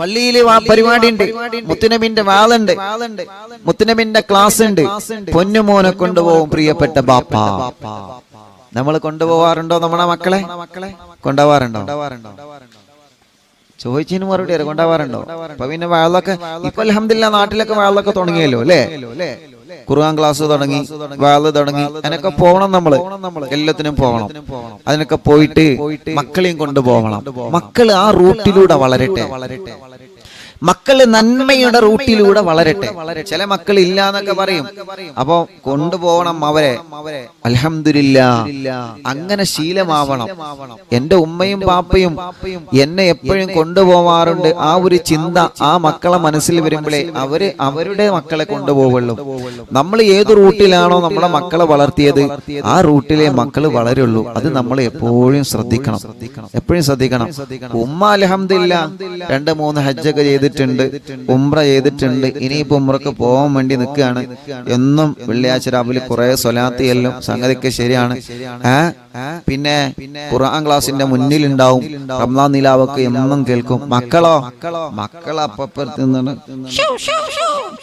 പള്ളിയിൽ പരിപാടി ഉണ്ട് മുത്തുനബിന്റെ വാളുണ്ട്. മുത്തുനബിന്റെ ക്ലാസ് ഉണ്ട് പൊന്നുമോനെ കൊണ്ടുപോകും പ്രിയപ്പെട്ട ബാപ്പ. നമ്മൾ കൊണ്ടുപോവാറുണ്ടോ നമ്മളെ മക്കളെ? കൊണ്ടുപോവാറുണ്ടോ ചോദിച്ചതിന് മറുപടി കൊണ്ടുപോവാറുണ്ടോ അപ്പൊ പിന്നെ വാളൊക്കെ ഇപ്പൊ അലഹമില്ല നാട്ടിലൊക്കെ വാളൊക്കെ തുടങ്ങിയല്ലോ അല്ലേ? ഖുർആൻ ക്ലാസ് തുടങ്ങി വാൾ തുടങ്ങി. അതിനൊക്കെ പോകണം നമ്മൾ. എല്ലാത്തിനും പോകണം. അതിനൊക്കെ പോയിട്ട് മക്കളെയും കൊണ്ടുപോകണം. മക്കൾ ആ റൂട്ടിലൂടെ വളരട്ടെ. മക്കൾ നന്മയുടെ റൂട്ടിലൂടെ വളരട്ടെ. ചില മക്കൾ ഇല്ല എന്നൊക്കെ പറയും. അപ്പൊ കൊണ്ടുപോകണം അവരെ. അലഹമില്ല അങ്ങനെ ശീലമാവണം. എന്റെ ഉമ്മയും പാപ്പയും എന്നെ എപ്പോഴും കൊണ്ടുപോവാറുണ്ട്. ആ ഒരു ചിന്ത ആ മക്കളെ മനസ്സിൽ വരുമ്പോഴേ അവർ അവരുടെ മക്കളെ കൊണ്ടുപോവുള്ളൂ. നമ്മൾ ഏത് റൂട്ടിലാണോ നമ്മളെ മക്കളെ വളർത്തിയത് ആ റൂട്ടിലെ മക്കൾ വളരുള്ളൂ. അത് നമ്മൾ എപ്പോഴും ശ്രദ്ധിക്കണം. എപ്പോഴും ശ്രദ്ധിക്കണം. ഉമ്മ അലഹമില്ല രണ്ട് മൂന്ന് ഹജ്ജൊക്കെ ചെയ്തിട്ടുണ്ട് ഉംറ ചെയ്തിട്ടുണ്ട്. ഇനിയിപ്പോ ഉംറക്ക് പോകാൻ വേണ്ടി നിൽക്കുകയാണ്. എന്നും വെള്ളിയാഴ്ച രാവിലെ കുറെ സ്വലാത്തി എല്ലാം സംഗതിക്ക് ശരിയാണ്. പിന്നെ ഖുർആൻ ക്ലാസിന്റെ മുന്നിൽ ഉണ്ടാവും റംദാൻ നിലാവൊക്കെ എന്നും കേൾക്കും. മക്കളോ? മക്കളോ അപ്പുറത്ത് നിന്നാണ്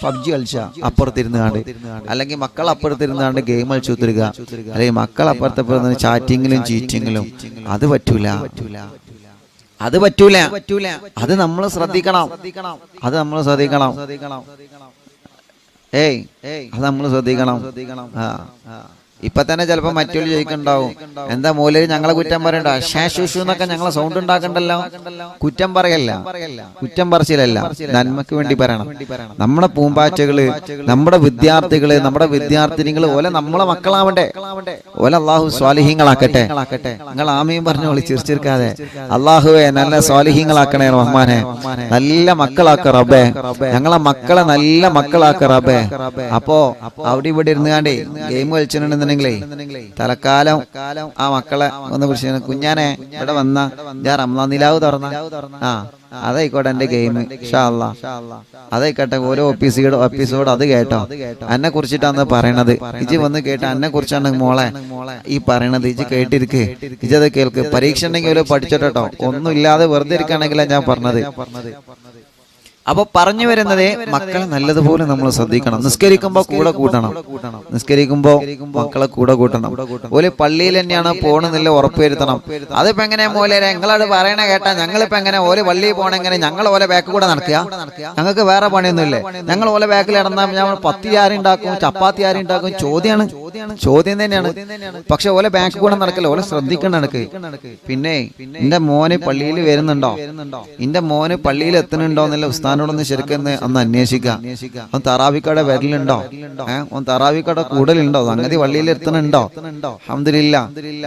പബ്ജി കളിച്ച. അപ്പുറത്തിരുന്ന് കണ്ട്. അല്ലെങ്കിൽ മക്കൾ അപ്പുറത്തിരുന്ന് കണ്ട് ഗെയിം കളിച്ചു തീരുക അല്ലെങ്കിൽ മക്കൾ അപ്പുറത്തപ്പുറത്ത് ചാറ്റിങ്ങിലും ചീറ്റിങ്ങിലും. അത് പറ്റൂല പറ്റൂല. അത് പറ്റൂല. അത് നമ്മൾ ശ്രദ്ധിക്കണം. അത് നമ്മൾ ശ്രദ്ധിക്കണം. ഏയ് അത് നമ്മൾ ശ്രദ്ധിക്കണം. ആ. ഇപ്പൊ തന്നെ ചിലപ്പോ മറ്റൊരു ചോദിക്കണ്ടാവും എന്താ മൂലര് ഞങ്ങളെ കുറ്റം പറയണ്ട. ഷാഷുഷു എന്നൊക്കെ ഞങ്ങളെ സൗണ്ട് ഉണ്ടാക്കണ്ടല്ലോ. കുറ്റം പറയല്ല. കുറ്റം പറച്ചിലല്ല. നന്മക്ക് വേണ്ടി പറയണം. നമ്മുടെ പൂമ്പാറ്റകൾ നമ്മുടെ വിദ്യാർത്ഥികൾ നമ്മുടെ വിദ്യാർത്ഥിനികൾ ഓലെ നമ്മളെ മക്കളാവണ്ടേ. ഓല അള്ളാഹു സ്വാലിഹീങ്ങളാക്കട്ടെ. നിങ്ങൾ ആമയും പറഞ്ഞു വിളി ചിരിച്ചിരിക്കാതെ അള്ളാഹുവെ നല്ല സ്വാലിഹീങ്ങളാക്കണേ റഹ്മാനെ. നല്ല മക്കളാക്ക റബ്ബേ. ഞങ്ങളെ മക്കളെ നല്ല മക്കളാക്ക റബ്ബേ. അപ്പോ അവിടെ ഇവിടെ ഇരുന്നുകാണ്ടേ ഗെയിം കളിച്ചിട്ടുണ്ടെന്നുണ്ടെങ്കിലേ തലക്കാലം ആ മക്കളെ ഒന്ന് വിളിച്ചു കുഞ്ഞാനെ ഇവിടെ വന്ന ഞാൻ റംലാൻ നിലാവ് തുറന്ന. ആ അതായിക്കോട്ടെ എന്റെ ഗെയിം അതായിക്കോട്ടെ ഓരോ എപ്പിസോഡ് എപ്പിസോഡ് അത് കേട്ടോ. എന്നെ കുറിച്ചിട്ടാണ് പറയണത്. ഇജി വന്ന് കേട്ട എന്നെ കുറിച്ചാണ് മോളെ ഈ പറയണത് ഇജ് കേട്ടിരിക്ക്. അത് കേൾക്ക്. പരീക്ഷ ഉണ്ടെങ്കിൽ പഠിച്ചോട്ടോ ഒന്നും ഇല്ലാതെ വെറുതെ ഇരിക്കുകയാണെങ്കിലാണ് ഞാൻ പറഞ്ഞത്. അപ്പൊ പറഞ്ഞു വരുന്നത് മക്കളെ നല്ലതുപോലെ നമ്മൾ ശ്രദ്ധിക്കണം. നിസ്കരിക്കുമ്പോ കൂടെ കൂട്ടണം. നിസ്കരിക്കുമ്പോ മക്കളെ കൂടെ കൂട്ടണം. ഓലെ പള്ളിയിൽ തന്നെയാണ് പോണെന്നില്ല ഉറപ്പുവരുത്തണം. അതിപ്പോ എങ്ങനെ മോലെ ഞങ്ങളോട് പറയണ കേട്ടാ ഞങ്ങളിപ്പോ എങ്ങനെ ഓലെ പള്ളിയിൽ പോണെങ്ങനെ ഞങ്ങൾ ഓലെ ബാക്ക് കൂടെ നടക്കുക. ഞങ്ങൾക്ക് വേറെ പണിയൊന്നുമില്ലേ. ഞങ്ങൾ ഓലെ ബാക്കിൽ ഇടന്നാൽ ഞങ്ങൾ പത്തി ആരുണ്ടാക്കും ചപ്പാത്തി ആരുണ്ടാക്കും ചോദ്യമാണ് ചോദ്യം തന്നെയാണ്. പക്ഷെ ഓലെ ബാങ്ക് കൂടെ നടക്കല്ലോ? ഓലെ ശ്രദ്ധിക്കണ്ട നടക്ക് പിന്നെ എന്റെ മോന് പള്ളിയിൽ വരുന്നുണ്ടോ? എന്റെ മോന് പള്ളിയിൽ എത്തുന്നുണ്ടോ എന്നല്ല ഉസ്താനോടൊന്ന് ശരിക്കും ഒന്ന് അന്വേഷിക്കാം. അവൻ തറാവിക്കട വരലുണ്ടോ? ഏഹ് അവൻ തറാവിക്കട കൂടലുണ്ടോ? സംഗതി പള്ളിയിൽ എത്തുന്നുണ്ടോ? അഹമ്മദില്ല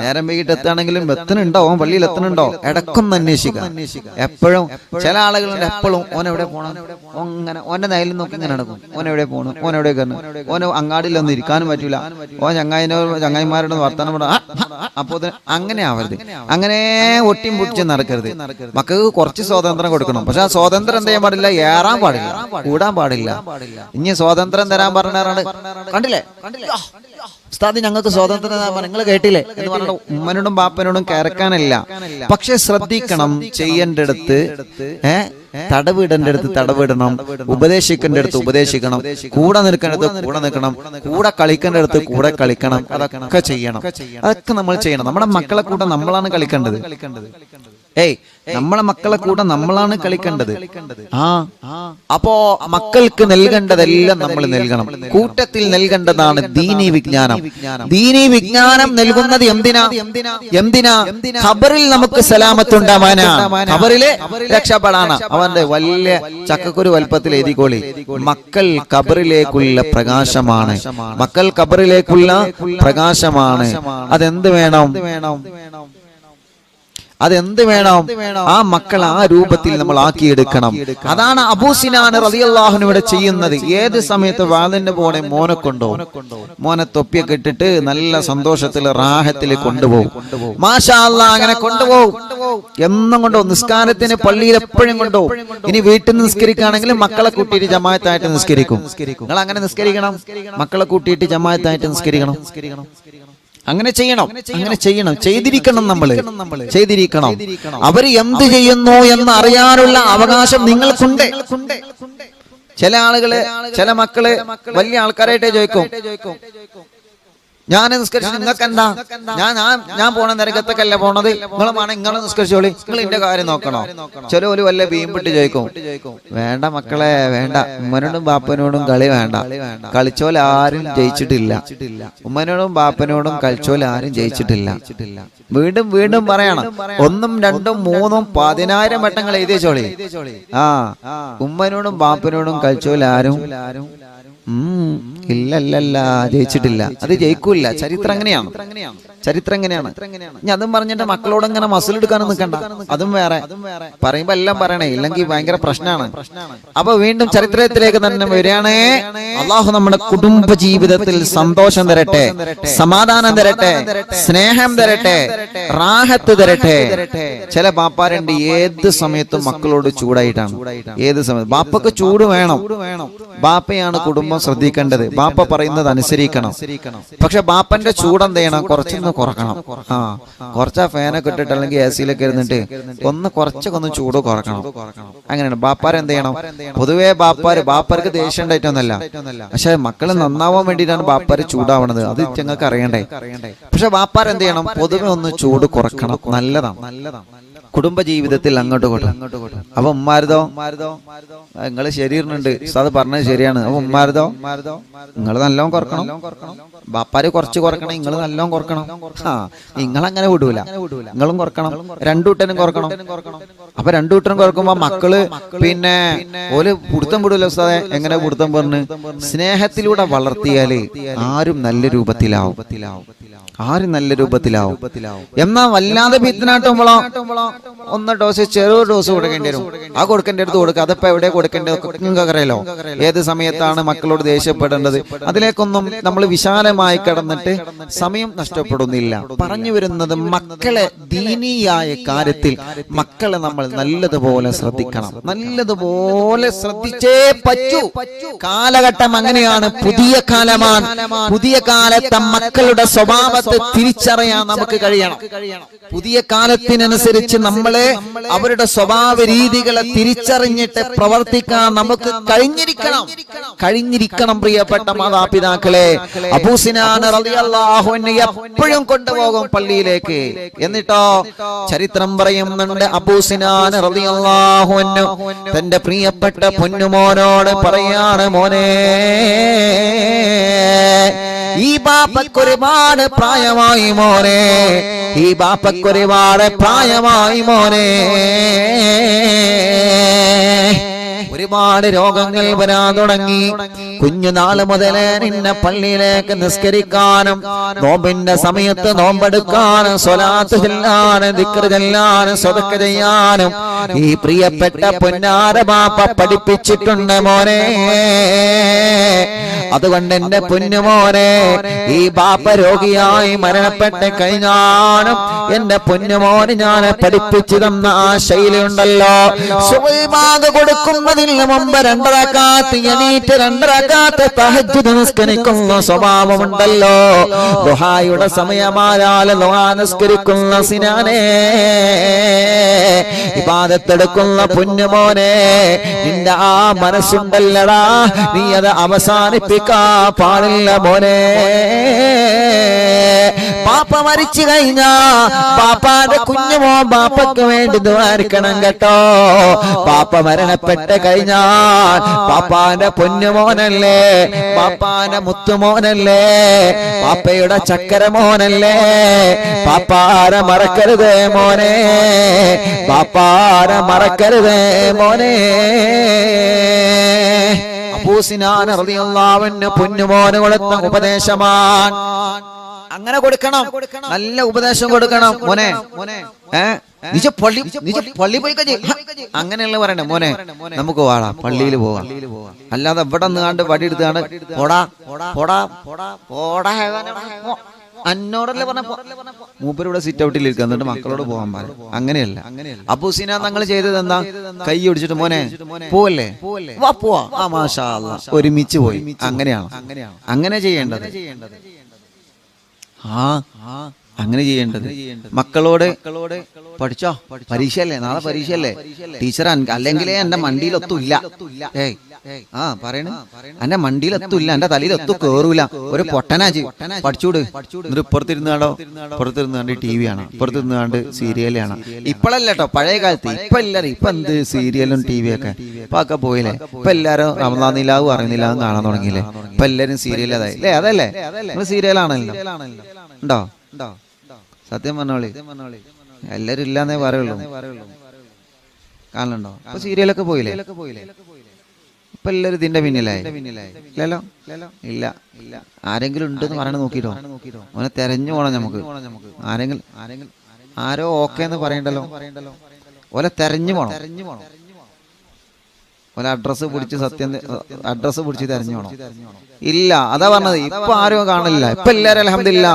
നേരം വൈകിട്ട് എത്താണെങ്കിലും എത്തുന്നുണ്ടോ? അവൻ പള്ളിയിൽ എത്തുന്നുണ്ടോ? ഇടക്കൊന്ന് അന്വേഷിക്കാം. എപ്പോഴും ചില ആളുകളുണ്ട് എപ്പോഴും ഓൻ എവിടെ പോകണം അങ്ങനെ ഓന്റെ നയലിൽ നോക്കി ഇങ്ങനെ നടക്കും. ഓൻ എവിടെ പോകണം ഓൻ എവിടെ കയറണം ഓന് അങ്ങാടിയിലൊന്നും ഇരിക്കാനും പറ്റൂല. ഓൻ ചങ്ങായിനോ ചങ്ങായിമാരോട് വർത്തമാനം പറ. അപ്പോ അങ്ങനെ ആവരുത്. അങ്ങനെ ഒട്ടിയും പൊട്ടിച്ച് നടക്കരുത്. മക്കൾക്ക് കുറച്ച് സ്വാതന്ത്ര്യം കൊടുക്കണം. പക്ഷെ ആ സ്വാതന്ത്ര്യം എന്ത് ചെയ്യാൻ പാടില്ല? ഏറാൻ പാടില്ല. കൂടാൻ പാടില്ല. ഇനി സ്വാതന്ത്ര്യം തരാൻ പറഞ്ഞാറാണ് കണ്ടില്ലേ? ഉസ്താദ് ഞങ്ങൾക്ക് സ്വാതന്ത്ര്യം നിങ്ങൾ കേട്ടില്ലേ? എന്ന് പറഞ്ഞ ഉമ്മനോടും ബാപ്പനോടും കയറക്കാനല്ല പക്ഷെ ശ്രദ്ധിക്കണം ചെയ്യേണ്ടടുത്ത് ഏഹ് തടവിടേണ്ട അടുത്ത് തടവിടണം ഉപദേശിക്കേണ്ട അടുത്ത് ഉപദേശിക്കണം കൂടെ നിൽക്കേണ്ടത് കൂടെ നിൽക്കണം കൂടെ കളിക്കേണ്ട അടുത്ത് കൂടെ കളിക്കണം അതൊക്കെ ചെയ്യണം. അതൊക്കെ നമ്മൾ ചെയ്യണം. നമ്മുടെ മക്കളെ കൂടെ നമ്മളാണ് കളിക്കേണ്ടത്. ഏയ് നമ്മളെ മക്കളെ കൂടെ നമ്മളാണ് കളിക്കേണ്ടത്. ആ. അപ്പോ മക്കൾക്ക് നൽകേണ്ടതെല്ലാം നമ്മൾ നൽകണം. കൂട്ടത്തിൽ നൽകേണ്ടതാണ് ദീനി വിജ്ഞാനം. ദീനി വിജ്ഞാനം. നൽകുന്നത് എന്തിനാ? എന്തിനാ? ഖബറിൽ നമുക്ക് സലാമത്തുണ്ടാവാനാ? ഖബറിലെ രക്ഷപ്പെടാണ് അവന്റെ വലിയ ചക്കക്കുരു വലുപ്പത്തിൽ എഴുതിക്കോളി. മക്കൾ ഖബറിലേക്കുള്ള പ്രകാശമാണ്. മക്കൾ ഖബറിലേക്കുള്ള പ്രകാശമാണ്. അതെന്ത് വേണം? വേണം? അതെന്ത് വേണം? ആ മക്കൾ ആ രൂപത്തിൽ നമ്മൾ ആക്കിയെടുക്കണം. അതാണ് അബൂസിനാണ് റതിയല്ലാഹുന് ഇവിടെ ചെയ്യുന്നത്. ഏത് സമയത്ത് വാതിന്റെ പോണെ മോനെ കൊണ്ടോ? മോനെ തൊപ്പിയൊക്കെ ഇട്ടിട്ട് നല്ല സന്തോഷത്തിൽ റാഹത്തിൽ കൊണ്ടുപോകും. മാഷാ അല്ലാ അങ്ങനെ കൊണ്ടുപോകും. എന്നും കൊണ്ടോ? നിസ്കാരത്തിന് പള്ളിയിൽ എപ്പോഴും കൊണ്ടോ? ഇനി വീട്ടിൽ നിസ്കരിക്കുകയാണെങ്കിൽ മക്കളെ കൂട്ടിയിട്ട് ജമായത്തായിട്ട് നിസ്കരിക്കും. നിങ്ങൾ അങ്ങനെ നിസ്കരിക്കണം? മക്കളെ കൂട്ടിയിട്ട് ജമായത്തായിട്ട് നിസ്കരിക്കണം? അങ്ങനെ ചെയ്യണം. അങ്ങനെ ചെയ്യണം. ചെയ്തിരിക്കണം നമ്മൾ ചെയ്തിരിക്കണം അവർ എന്ത് ചെയ്യുന്നു എന്ന് അറിയാനുള്ള അവകാശം നിങ്ങൾക്കുണ്ട്. ചില ആളുകൾ ചില മക്കൾ വലിയ ആൾക്കാരായിട്ടേ ചോദിക്കും ഞാൻ നിസ്കരിച്ചു നിങ്ങൾക്ക് എന്താ ഞാൻ ഞാൻ ഞാൻ പോണ നിരക്കത്തേക്കല്ല പോണത്? നിങ്ങളും വേണം നിങ്ങൾ നിസ്കരിച്ചോളി. നിങ്ങൾ ഇന്റെ കാര്യം നോക്കണോ? ചില ഒരു വല്ല വീമ്പിട്ട് ചോദിക്കും വേണ്ട മക്കളെ വേണ്ട ഉമ്മനോടും ബാപ്പനോടും കളി വേണ്ട. കളിച്ചോൽ ആരും ജയിച്ചിട്ടില്ല. ഉമ്മനോടും ബാപ്പനോടും കളിച്ചോൽ ആരും ജയിച്ചിട്ടില്ല. വീണ്ടും വീണ്ടും പറയണം. ഒന്നും രണ്ടും മൂന്നും പതിനായിരം വട്ടങ്ങൾ എഴുതി ചോളി. ആ. ഉമ്മനോടും ബാപ്പനോടും കളിച്ചോൽ ആരും ഇല്ലല്ലല്ല ജയിച്ചിട്ടില്ല. അത് ജയിക്കൂല ചരിത്രം എങ്ങനെയാണ് ചരിത്രം എങ്ങനെയാണ് ഞാൻ അതും പറഞ്ഞിട്ട് മക്കളോട് ഇങ്ങനെ മസിൽ എടുക്കാനും നിൽക്കണ്ട. അതും വേറെ. പറയുമ്പോ എല്ലാം പറയണേ. ഇല്ലെങ്കിൽ ഭയങ്കര പ്രശ്നമാണ് അപ്പൊ വീണ്ടും ചരിത്രത്തിലേക്ക് തന്നെ വരികയാണേ. അള്ളാഹു നമ്മുടെ കുടുംബ ജീവിതത്തിൽ സന്തോഷം തരട്ടെ. സമാധാനം തരട്ടെ. സ്നേഹം തരട്ടെ. റാഹത്ത് തരട്ടെ. ചില ബാപ്പാരുണ്ട് ഏത് സമയത്തും മക്കളോട് ചൂടായിട്ടാണ്. ഏത് സമയത്ത്? ബാപ്പക്ക് ചൂട് വേണം. ബാപ്പയാണ് കുടുംബം ശ്രദ്ധിക്കേണ്ടത്. ബാപ്പ പറയുന്നത് അനുസരിക്കണം. പക്ഷെ ബാപ്പന്റെ ചൂട് എന്ത് ചെയ്യണം? കുറച്ചൊന്ന് കുറക്കണം. ആ കുറച്ച് ആ ഫാനൊക്കെ ഇട്ടിട്ട് അല്ലെങ്കിൽ എ സിയിലൊക്കെ ഇരുന്നിട്ട് ഒന്ന് കുറച്ചൊക്കെ ഒന്ന് ചൂട് കുറക്കണം. അങ്ങനെയാണ്. ബാപ്പാർ എന്ത് ചെയ്യണം? പൊതുവേ ബാപ്പാര് ബാപ്പാർക്ക് ദേഷ്യം ഉണ്ടായിട്ടൊന്നല്ല പക്ഷെ മക്കൾ നന്നാവാൻ വേണ്ടിയിട്ടാണ് ബാപ്പാര് ചൂടാവണത്. അത് ഞങ്ങൾക്ക് അറിയണ്ടേ. പക്ഷെ ബാപ്പാർ എന്ത് ചെയ്യണം? പൊതുവെ ഒന്ന് ചൂട് കുറക്കണം. നല്ലതാണ്. നല്ലതാണ്. കുടുംബ ജീവിതത്തിൽ അങ്ങോട്ട് കൊട്ടും. അപ്പൊ ഉമ്മാരുതോ? നിങ്ങൾ ശരിയിരുന്നുണ്ട് അത് പറഞ്ഞത് ശരിയാണ്. അപ്പൊ ഉമ്മാരുതോ? നിങ്ങൾ നല്ലോണം കുറക്കണം. ബാപ്പാര് കുറച്ച് കുറക്കണം നിങ്ങൾ നല്ലോണം കുറക്കണം. ആ നിങ്ങൾ അങ്ങനെ വിടൂല. നിങ്ങളും കുറക്കണം. രണ്ടൂട്ടനും കുറക്കണം. അപ്പൊ രണ്ടൂട്ടനും കുറക്കുമ്പോ മക്കൾ പിന്നെ ഓൽ പുടുത്തം വിടൂല ഉസ്താദെ. എങ്ങനെ പുടുത്തം പറഞ്ഞ് സ്നേഹത്തിലൂടെ വളർത്തിയാൽ ആരും നല്ല രൂപത്തിലാവും. ആരും നല്ല രൂപത്തിലാവും? എന്നാ വല്ലാതെ ഭീത്തനാട്ടുമ്പോളോ ഒന്ന് ഡോസ് ചെറു ഡോസ് കൊടുക്കേണ്ടി വരും. ആ കൊടുക്കേണ്ട അടുത്ത് കൊടുക്കുക അതിപ്പോ എവിടെ കൊടുക്കേണ്ടത്? അറിയാലോ ഏത് സമയത്താണ് മക്കളോട് ദേഷ്യപ്പെടേണ്ടത്? അതിലേക്കൊന്നും നമ്മൾ വിശാലമായി കടന്നിട്ട് സമയം നഷ്ടപ്പെടുന്നില്ല. പറഞ്ഞു വരുന്നത് മക്കളെ ദീനീയായ കാര്യത്തിൽ മക്കളെ നമ്മൾ നല്ലതുപോലെ ശ്രദ്ധിക്കണം. നല്ലതുപോലെ ശ്രദ്ധിച്ചേ പറ്റൂ. കാലഘട്ടം അങ്ങനെയാണ്. പുതിയ കാലമാണ്. പുതിയ കാലത്തെ മക്കളുടെ സ്വഭാവത്തെ തിരിച്ചറിയാൻ നമുക്ക് കഴിയണം. പുതിയ കാലത്തിനനുസരിച്ച് നമ്മളെ അവരുടെ സ്വഭാവ രീതികളെ തിരിച്ചറിഞ്ഞിട്ട് പ്രവർത്തിക്കാൻ നമുക്ക് കഴിഞ്ഞിരിക്കണം. കഴിഞ്ഞിരിക്കണം. പ്രിയപ്പെട്ട മാതാപിതാക്കളെ. അബൂസിനാണ് എപ്പോഴും കൊണ്ടുപോകും പള്ളിയിലേക്ക്. എന്നിട്ടോ? ചരിത്രം പറയുന്നുണ്ട് അബൂസിനാൻ റളിയല്ലാഹുവിന് തന്റെ പ്രിയപ്പെട്ട പൊന്നുമോനോട് പറയാണ് മോനെ ഈ ബാപ്പക്ക് ഒരുപാട് പ്രായമായി മോനെ. ഈ ബാപ്പക്ക് ഒരുപാട് പ്രായമായി മോനെ. ഒരുപാട് രോഗങ്ങൾ വരാൻ തുടങ്ങി. കുഞ്ഞുനാൾ മുതലേ നിന്നെ പള്ളിയിലേക്ക് നിസ്കരിക്കാനും നോമ്പിന്റെ സമയത്ത് നോമ്പെടുക്കാനും സ്വലാത്ത് ചെല്ലാനും ദിക്കറ് ചെല്ലാനും സ്വതക്ക ചെയ്യാനും ഈ പ്രിയപ്പെട്ട പൊന്നാര ബാപ്പ പഠിപ്പിച്ചിട്ടുണ്ട് മോനെ. അതുകൊണ്ട് എന്റെ പൊന്നുമോനെ ഈ ബാപ്പ രോഗിയായി മരണപ്പെട്ട് കഴിഞ്ഞാലും എന്റെ പൊന്നുമോന് ഞാൻ പഠിപ്പിച്ചു തന്ന ആ ശൈലി ഉണ്ടല്ലോ. സുബൈബാഗ് കൊടുക്കുന്നതിന് മുമ്പ് രണ്ടറക്കാത്ത് എണീറ്റ് രണ്ടറക്കാത്ത് തഹജ് നിസ്കരിക്കുന്ന സ്വഭാവമുണ്ടല്ലോ. ദുഹായുടെ സമയമായാൽ ദുഹാ നിസ്കരിക്കുന്ന സിനാനെ. ഇബാദത്തെടുക്കുന്ന പൊന്നുമോനെ നിന്റെ ആ മനസ്സുണ്ടല്ലടാ നീ അത് അവസാനിപ്പിക്കാ പാടില്ല മോനെ. പാപ്പ മരിച്ചു കഴിഞ്ഞാ പാപ്പാന്റെ കുഞ്ഞുമോ പാപ്പക്ക് വേണ്ടി ദ്വാരിക്കണം കേട്ടോ. പാപ്പ മരണപ്പെട്ട് കഴിഞ്ഞാൽ പാപ്പാന്റെ പൊന്നുമോനല്ലേ? പാപ്പാന്റെ മുത്തുമോനല്ലേ? പാപ്പയുടെ ചക്കരമോനല്ലേ? പാപ്പാര മറക്കരുതേ മോനെ. പാപ്പാര മറക്കരുതേ മോനെ. അബൂസിനാൻ റളിയല്ലാഹുവിന് പൊന്നുമോന് കൊടുത്ത ഉപദേശമാണ്. അങ്ങനെ കൊടുക്കണം. നല്ല ഉപദേശം കൊടുക്കണം. മോനെ. നിജ പള്ളി നിജ പള്ളി പോയി കഴിഞ്ഞ്. അങ്ങനെയുള്ള പറയണേ മോനെ. നമുക്ക് വാടാ. പള്ളിയിൽ പോവാം അല്ലാതെ ഇവിടെ നിന്നാണ്ട് വടി എടുത്താണ് പോടാ. പോടാ. പോടാ. അന്നോടല്ലേ പറഞ്ഞ മൂപ്പരിവിടെ സിറ്റ് ഔട്ടിൽ ഇരിക്കുക എന്നിട്ട് മക്കളോട് പോകാൻ പറയും അങ്ങനെയല്ല. അബൂസിന തങ്ങൾ ചെയ്തത് എന്താ? കൈ ഒടിച്ചിട്ട് മോനെ. പോവല്ലേ? വാ പോവാ. ഒരുമിച്ച് പോയി. അങ്ങനെയാണ്. അങ്ങനെ ചെയ്യേണ്ടത്. ആ അങ്ങനെ ചെയ്യേണ്ടത്. മക്കളോട് പഠിച്ചോ? പരീക്ഷയല്ലേ? നാളെ പരീക്ഷയല്ലേ? ടീച്ചർ അല്ലെങ്കിലേ എന്റെ മണ്ടിയിലൊത്തുമില്ല ഏയ് ആ പറയണ. എന്റെ മണ്ടിയിലെത്തൂല്ല എന്റെ തലയിലെത്തു കേറൂല. ഒരു പൊട്ടനാജി പഠിച്ചൂട്. എന്നിട്ട് ഇപ്പുറത്തിരുന്ന് കണ്ടോ പുറത്തിരുന്ന് കണ്ട് ടി വി ആണ് ഇപ്പുറത്തിരുന്ന് കണ്ട് സീരിയൽ ആണ് ഇപ്പോഴല്ല കേട്ടോ പഴയ കാലത്ത്. ഇപ്പൊ എല്ലാരും ഇപ്പൊ എന്ത് സീരിയലും ടി വി ഒക്കെ ഇപ്പൊ ഒക്കെ പോയില്ലേ? ഇപ്പൊ എല്ലാരും റമദാൻ നിലാവും അറിയുന്നില്ലാവും കാണാൻ തുടങ്ങിയില്ലേ? ഇപ്പൊ എല്ലാരും സീരിയൽ അതായി. അല്ലേ? അതല്ലേ? നമ്മൾ സീരിയലാണല്ലോ. ഉണ്ടോ? സത്യം പറഞ്ഞോളി. എല്ലാരും ഇല്ലാന്നേ പറയുള്ളൂ. കാണലുണ്ടോ? അപ്പൊ സീരിയലൊക്കെ പോയില്ലേ? ഇപ്പൊ എല്ലാരും ഇതിന്റെ പിന്നിലായി. ഇല്ലല്ലോ? ഇല്ല. ഇല്ല. ആരെങ്കിലും ഉണ്ടെന്ന് പറയണ നോക്കിട്ടോ അവനെ തെരഞ്ഞു പോണം നമുക്ക്. ആരെങ്കിലും ആരെങ്കിലും ആരോ ഓക്കെ എന്ന് പറയണ്ടല്ലോ? ഓലെ തെരഞ്ഞു പോണം. തെരഞ്ഞു പോണം. ഓലെ അഡ്രസ്സ് പിടിച്ച് സത്യം അഡ്രസ്സ് പിടിച്ച് തെരഞ്ഞോണം ഇല്ല അതാ പറഞ്ഞത് ഇപ്പൊ ആരും കാണില്ല ഇപ്പൊ എല്ലാരും അലഹമില്ല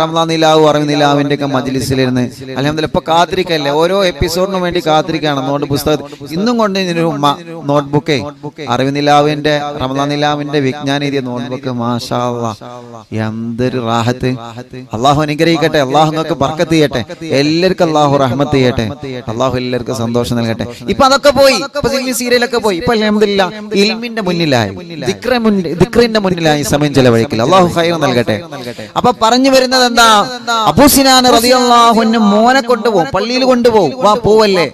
റംസാൻ നിലാവ് അറിവ് നിലാവിന്റെ ഒക്കെ മജ്ലിസിലിരുന്ന് അലഹമില്ല ഇപ്പൊ കാത്തിരിക്കല്ലേ ഓരോ എപ്പിസോഡിനും വേണ്ടി കാത്തിരിക്കാണ് നോട്ട് പുസ്തകം ഇന്നും കൊണ്ട് ഉമ്മ നോട്ട്ബുക്കേ. അറിവ് നിലാവിന്റെ റമദാൻ നിലാവിന്റെ വിജ്ഞാനീതിയ നോട്ട്ബുക്ക് മാഷാ. എന്തൊരു റാഹത്ത്. അള്ളാഹു അനുഗ്രഹിക്കട്ടെ. അള്ളാഹു നിങ്ങൾക്ക് ബർക്കത്ത് ചെയ്യട്ടെ. എല്ലാവർക്കും അള്ളാഹു റഹ്മത്ത് ചെയ്യട്ടെ. അള്ളാഹു എല്ലാവർക്കും സന്തോഷം നൽകട്ടെ. ഇപ്പൊ അതൊക്കെ പോയി സീരിയലൊക്കെ പോയി ഇപ്പൊ അലഹമില്ല ഇൽമിന്റെ മുന്നിലായി ദിക്റിന്റെ മുന്നിലായി സമയം ചെലവഴിക്കില്ല. അള്ളാഹു ഹൈർ നൽകട്ടെ. അപ്പൊ പറഞ്ഞു വരുന്നത് എന്താ? അബൂസിനാൻ റളിയല്ലാഹുവിന് മോനെ കൊണ്ടുപോകും പള്ളിയിൽ കൊണ്ടുപോകും വാ പോവല്ലേ?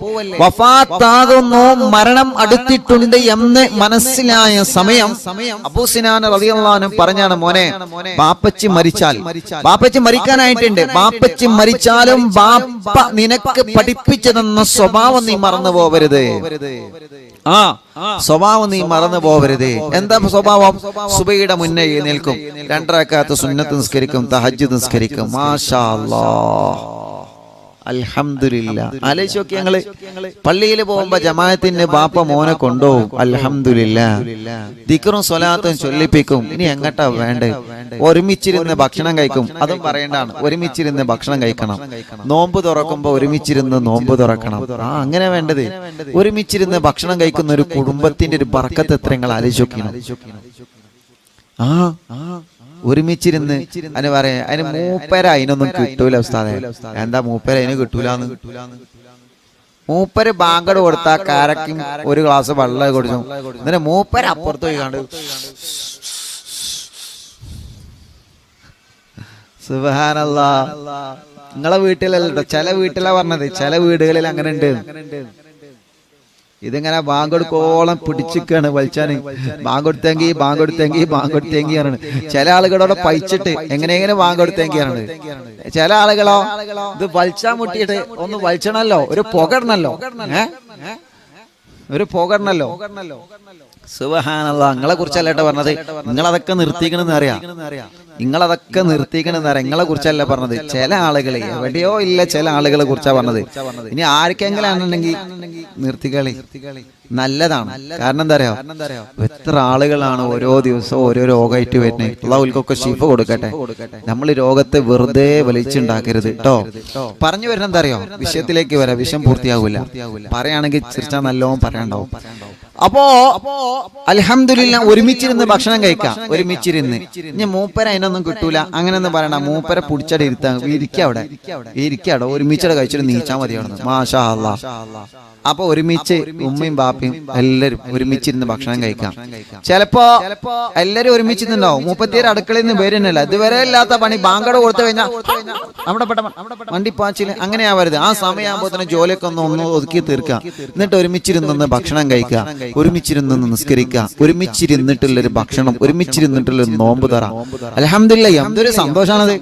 വഫാത്താകുന്നു മരണം അടുത്തിട്ടുണ്ട് എന്ന് മനസ്സിലായ സമയം അബൂസിനാൻ റളിയല്ലാഹു പറഞ്ഞാണ് മോനെ ബാപ്പച്ചി മരിച്ചാൽ. ബാപ്പച്ചി മരിക്കാനായിട്ടുണ്ട്. ബാപ്പച്ചി മരിച്ചാലും ബാപ്പ നിനക്ക് പഠിപ്പിച്ചു തന്ന സ്വഭാവം നീ മറന്നു പോവരുത് ആ സ്വഭാവം നീ മറന്നു പോവരുത്. എന്താ സ്വഭാവം? സുബൈയുടെ മുന്നേ നിൽക്കും രണ്ടരക്കാത്ത സുന്നത്ത് നിസ്കരിക്കും തഹജ് നിസ്കരിക്കും. മാഷാ അല്ലാ അൽഹംദുലില്ല. ആലോചിച്ച് നോക്കി ഞങ്ങൾ. പള്ളിയിൽ പോകുമ്പോ ജമാഅത്തിന്റെ ബാപ്പ മോനെ കൊണ്ടുപോകും. അൽഹമില്ല ദിക്കറും സ്വലാത്തും ചൊല്ലിപ്പിക്കും. ഇനി എങ്ങട്ടാ വേണ്ട ഒരുമിച്ചിരുന്ന് ഭക്ഷണം കഴിക്കും. അതും പറയേണ്ടാണ് ഒരുമിച്ചിരുന്ന് ഭക്ഷണം കഴിക്കണം. നോമ്പ് തുറക്കുമ്പോ ഒരുമിച്ചിരുന്ന് നോമ്പ് തുറക്കണം. ആ അങ്ങനെ വേണ്ടത്. ഒരുമിച്ചിരുന്ന് ഭക്ഷണം കഴിക്കുന്ന ഒരു കുടുംബത്തിന്റെ ഒരു ബർക്കത്ത് എത്ര നിങ്ങൾ ആ നോക്കണം ആ. ഒരുമിച്ചിരുന്ന് അതിന് പറയാ അതിന് മൂപ്പര അതിനൊന്നും കിട്ടൂല ഉസ്താദെ. എന്താ മൂപ്പര അതിന് കിട്ടൂലെന്ന്? മൂപ്പര് ബാങ്കട് കൊടുത്ത കാരക്കും ഒരു ഗ്ലാസ് വെള്ളം കൊടുത്തു എന്നിട്ട് മൂപ്പര അപ്പുറത്ത് പോയി കണ്ട് സുബാനല്ലാ നിങ്ങളെ വീട്ടിലല്ലോ ചില വീട്ടിലാ പറഞ്ഞത്. ചില വീടുകളിൽ അങ്ങനെ ഉണ്ട്. ഇതിങ്ങനെ ബാങ്കൊടുക്കോളം പിടിച്ചിക്കാണ് വലിച്ചാന്. ബാങ്കൊടുത്തെങ്കി ബാങ്കൊടുത്തെങ്കി ആണ് ചില ആളുകളോട് പൈച്ചിട്ട് എങ്ങനെ എങ്ങനെ ബാങ്കൊടുത്തെങ്കിയാണ് ചില ആളുകളോ ഇത് വലിച്ചാൻ മുട്ടിയിട്ട് ഒന്ന് വലിച്ചണല്ലോ ഒരു പുകടണല്ലോ. ഒരു പുകടണല്ലോ. സുബഹാനല്ല നിങ്ങളെ കുറിച്ചല്ലേട്ടോ പറഞ്ഞത്? നിങ്ങളതൊക്കെ നിർത്തിക്കണെന്ന് അറിയാം. നിങ്ങളതൊക്കെ നിർത്തിക്കണെന്ന് പറയാം നിങ്ങളെ കുറിച്ചല്ല പറഞ്ഞത്? ചില ആളുകൾ എവിടെയോ ഇല്ല ചില ആളുകളെ കുറിച്ചാ പറഞ്ഞത്. ഇനി ആർക്കെങ്കിലും ആണെന്നുണ്ടെങ്കിൽ നിർത്തിക്കളി. നല്ലതാണ്. കാരണം എന്താ അറിയോ? എത്ര ആളുകളാണ് ഓരോ ദിവസവും ഓരോ രോഗമായിട്ട് വരുന്നത്. അള്ളാഹുൽക്കൊക്കെ ശിഫ കൊടുക്കട്ടെ. നമ്മൾ രോഗത്തെ വെറുതെ വലിച്ചുണ്ടാക്കരുത് കേട്ടോ. പറഞ്ഞു വരുന്നത് എന്താ അറിയോ? വിഷയത്തിലേക്ക് വരാം. വിഷയം പൂർത്തിയാവൂല. പറയുകയാണെങ്കിൽ ചിരിച്ചാൽ നല്ലോണം പറയാണ്ടാവും അപ്പോ അലഹമില്ല ഒരുമിച്ചിരുന്ന് ഭക്ഷണം കഴിക്കാം. ഒരുമിച്ചിരുന്ന്. ഇനി മൂപ്പര അതിനൊന്നും കിട്ടൂല. അങ്ങനെയൊന്നും പറയണ മൂപ്പര പുടിച്ചട ഇരുത്താ. ഇരിക്കവിടെ അവിടെ. ഒരുമിച്ചട കഴിച്ചിട്ട് നീച്ചാ മതി മാഷാ അല്ലാ. അപ്പൊ ഒരുമിച്ച് ഉമ്മയും ബാപ്പയും എല്ലാരും ഒരുമിച്ചിരുന്ന് ഭക്ഷണം കഴിക്കാം. ചിലപ്പോ എല്ലാരും ഒരുമിച്ചിരുന്നുണ്ടാവും. മുപ്പത്തിയേഴ് അടുക്കളയിൽ നിന്ന് വരുന്നില്ല ഇതുവരെ ഇല്ലാത്ത പണി ബാങ്കട കൊടുത്തു കഴിഞ്ഞാൽ നമ്മുടെ പെട്ട വണ്ടിപ്പാച്ചിൽ അങ്ങനെയാവരുത് ആ സമയമാകുമ്പോ തന്നെ ജോലിയൊക്കെ ഒന്ന് ഒന്ന് ഒതുക്കി തീർക്കാം. എന്നിട്ട് ഒരുമിച്ചിരുന്ന് ഭക്ഷണം കഴിക്കുക ഒരുമിച്ചിരുന്ന് നിസ്കരിക്കുക ഒരുമിച്ചിരുന്നിട്ടുള്ളൊരു ഭക്ഷണം. ഒരുമിച്ചിരുന്നിട്ടുള്ളൊരു നോമ്പ് തറ. അലഹമില്ല എന്തൊരു സന്തോഷാണത്.